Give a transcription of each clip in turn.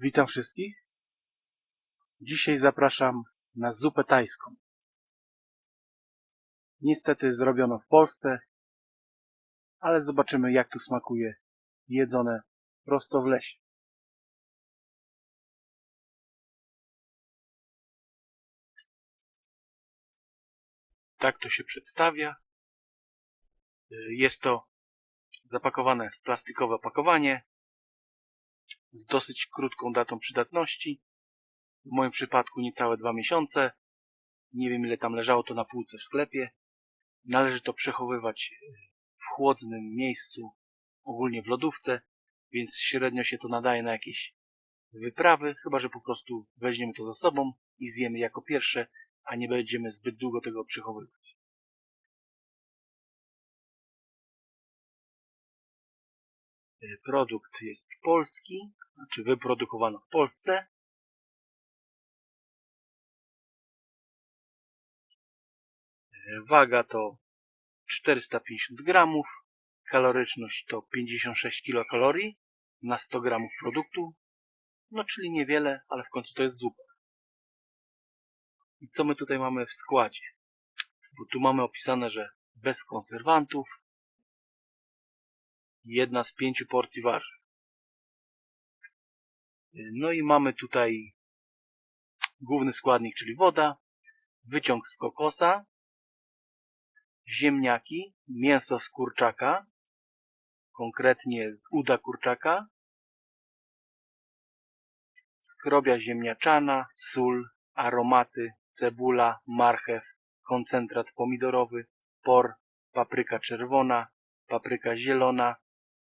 Witam wszystkich. Dzisiaj zapraszam na zupę tajską. Niestety zrobiono w Polsce, ale zobaczymy jak to smakuje jedzone prosto w lesie. Tak to się przedstawia. Jest to zapakowane w plastikowe opakowanie z dosyć krótką datą przydatności. W moim przypadku niecałe dwa miesiące. Nie wiem ile tam leżało to na półce w sklepie. Należy to przechowywać w chłodnym miejscu, ogólnie w lodówce, więc średnio się to nadaje na jakieś wyprawy, chyba że po prostu weźmiemy to ze sobą i zjemy jako pierwsze, a nie będziemy zbyt długo tego przechowywać. Produkt jest polski, znaczy wyprodukowano w Polsce. Waga to 450 gramów, kaloryczność to 56 kilokalorii na 100 gramów produktu, no czyli niewiele, ale w końcu to jest zupa. I co my tutaj mamy w składzie? Bo tu mamy opisane, że bez konserwantów, jedna z pięciu porcji warzyw. No i mamy tutaj główny składnik, czyli woda, wyciąg z kokosa, ziemniaki, mięso z kurczaka, konkretnie z uda kurczaka, skrobia ziemniaczana, sól, aromaty, cebula, marchew, koncentrat pomidorowy, por, papryka czerwona, papryka zielona,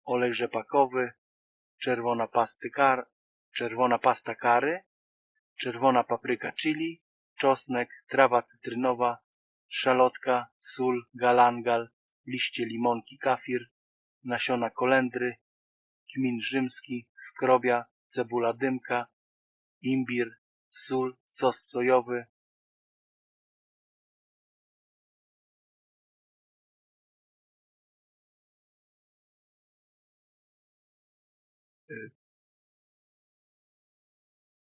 olej rzepakowy, czerwona pasty kar, czerwona pasta kary, czerwona papryka chili, czosnek, trawa cytrynowa, szalotka, sól, galangal, liście limonki kafir, nasiona kolendry, kmin rzymski, skrobia, cebula dymka, imbir, sól, sos sojowy,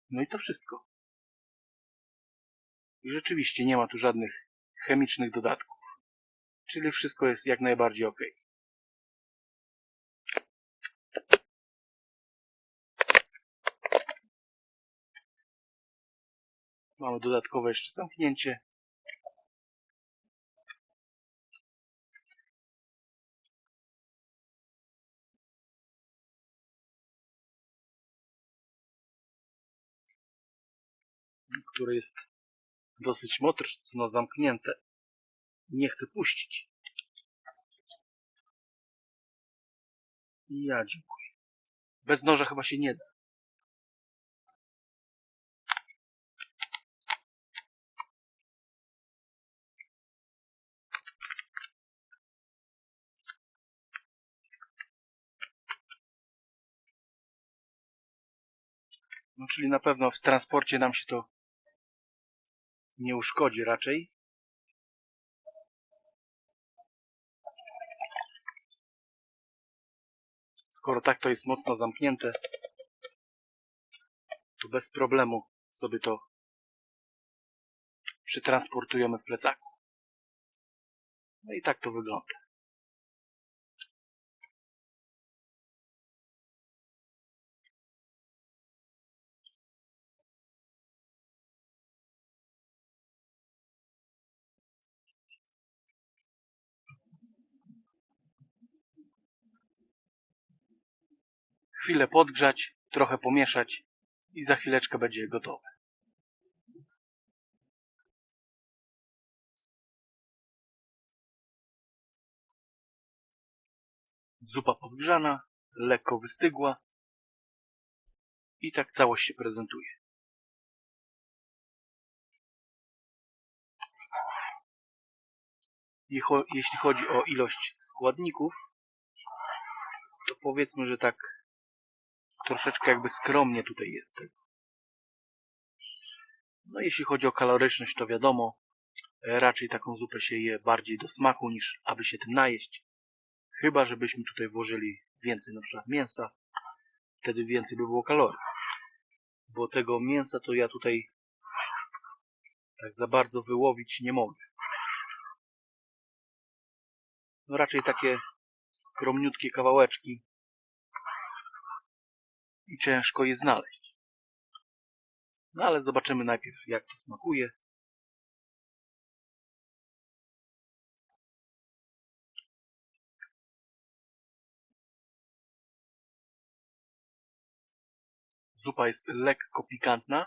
No i to wszystko. I rzeczywiście nie ma tu żadnych chemicznych dodatków. Czyli wszystko jest jak najbardziej ok. Mamy dodatkowe jeszcze zamknięcie. Które jest dosyć mocno zamknięte. Nie chcę puścić. I ja dziękuję. Bez noża chyba się nie da. No czyli na pewno w transporcie nam się to nie uszkodzi raczej. Skoro tak to jest mocno zamknięte, to bez problemu sobie to przetransportujemy w plecaku. No i tak to wygląda. Chwilę podgrzać, trochę pomieszać i za chwileczkę będzie gotowe. Zupa podgrzana, lekko wystygła i tak całość się prezentuje. Jeśli chodzi o ilość składników, to powiedzmy, że tak troszeczkę jakby skromnie tutaj jest tego. No jeśli chodzi o kaloryczność, to wiadomo, e, raczej taką zupę się je bardziej do smaku niż aby się tym najeść. Chyba, żebyśmy tutaj włożyli więcej na przykład mięsa, wtedy więcej by było kalorii. bo tego mięsa to ja tutaj tak za bardzo wyłowić nie mogę. No raczej takie skromniutkie kawałeczki i ciężko je znaleźć. No ale zobaczymy najpierw jak to smakuje. Zupa jest lekko pikantna,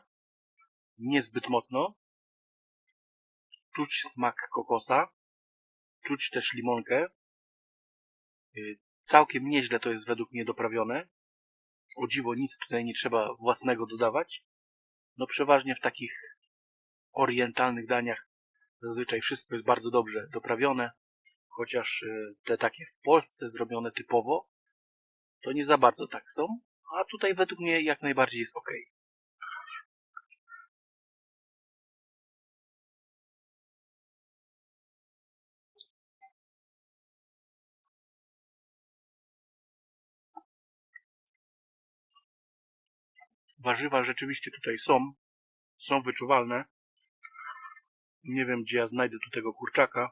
niezbyt mocno. Czuć smak kokosa, czuć też limonkę. Y, Całkiem nieźle to jest według mnie doprawione. O dziwo nic tutaj nie trzeba własnego dodawać. No przeważnie w takich orientalnych daniach zazwyczaj wszystko jest bardzo dobrze doprawione. Chociaż y, te takie w Polsce zrobione typowo, to nie za bardzo tak są. A tutaj według mnie jak najbardziej jest ok. Warzywa rzeczywiście tutaj są. Są wyczuwalne. Nie wiem, gdzie ja znajdę tu tego kurczaka.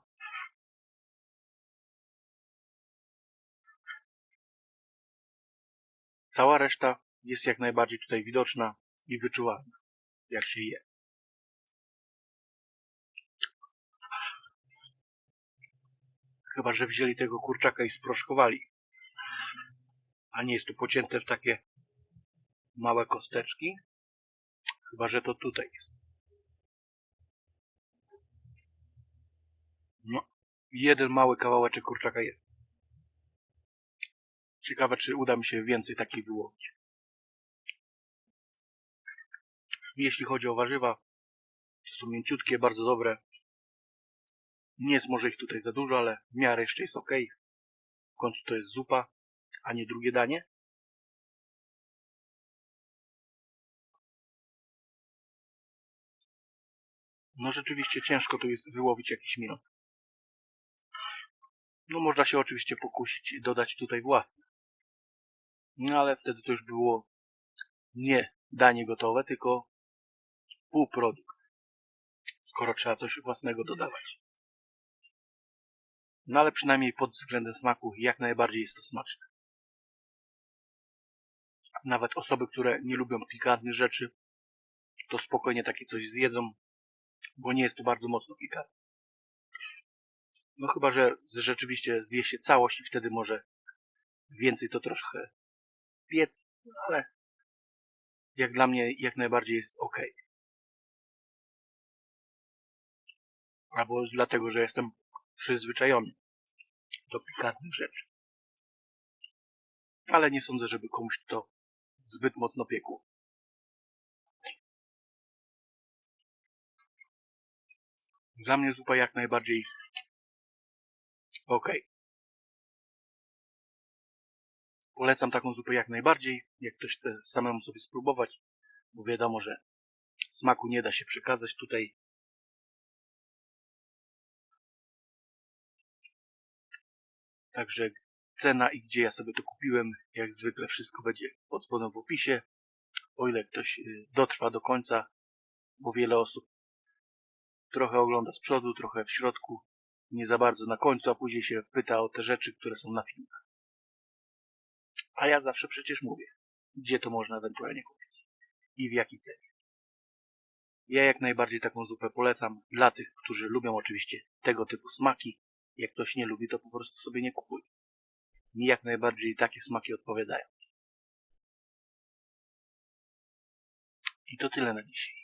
Cała reszta jest jak najbardziej tutaj widoczna i wyczuwalna, jak się je. Chyba, że wzięli tego kurczaka i sproszkowali. A nie jest tu pocięte w takie małe kosteczki. Chyba, że to tutaj jest. No, jeden mały kawałeczek kurczaka jest. Ciekawe, czy uda mi się więcej takich wyłowić. Jeśli chodzi o warzywa, to są mięciutkie, bardzo dobre. Nie jest może ich tutaj za dużo, ale w miarę jeszcze jest ok. W końcu to jest zupa, a nie drugie danie. No rzeczywiście ciężko tu jest wyłowić jakiś minut. No można się oczywiście pokusić i dodać tutaj własne. No ale wtedy to już było nie danie gotowe, tylko półprodukt. Skoro trzeba coś własnego dodawać. No ale przynajmniej pod względem smaku jak najbardziej jest to smaczne. Nawet osoby, które nie lubią pikantnych rzeczy, to spokojnie takie coś zjedzą, bo nie jest to bardzo mocno pikantne. No chyba, że rzeczywiście zje się całość i wtedy może więcej to troszkę piec, ale jak dla mnie jak najbardziej jest ok. Albo dlatego, że jestem przyzwyczajony do pikantnych rzeczy. Ale nie sądzę, żeby komuś to zbyt mocno piekło. Dla mnie zupa jak najbardziej ok. Polecam taką zupę jak najbardziej, jak ktoś chce samemu sobie spróbować, bo wiadomo, że smaku nie da się przekazać tutaj. Także cena i gdzie ja sobie to kupiłem, jak zwykle wszystko będzie pod spodem w opisie. O ile ktoś y, dotrwa do końca, bo wiele osób trochę ogląda z przodu, trochę w środku, nie za bardzo na końcu, a później się pyta o te rzeczy, które są na filmach. A ja zawsze przecież mówię, gdzie to można ewentualnie kupić i w jakiej cenie. Ja jak najbardziej taką zupę polecam dla tych, którzy lubią oczywiście tego typu smaki. Jak ktoś nie lubi, to po prostu sobie nie kupuje. Mi jak najbardziej takie smaki odpowiadają. I to tyle na dzisiaj.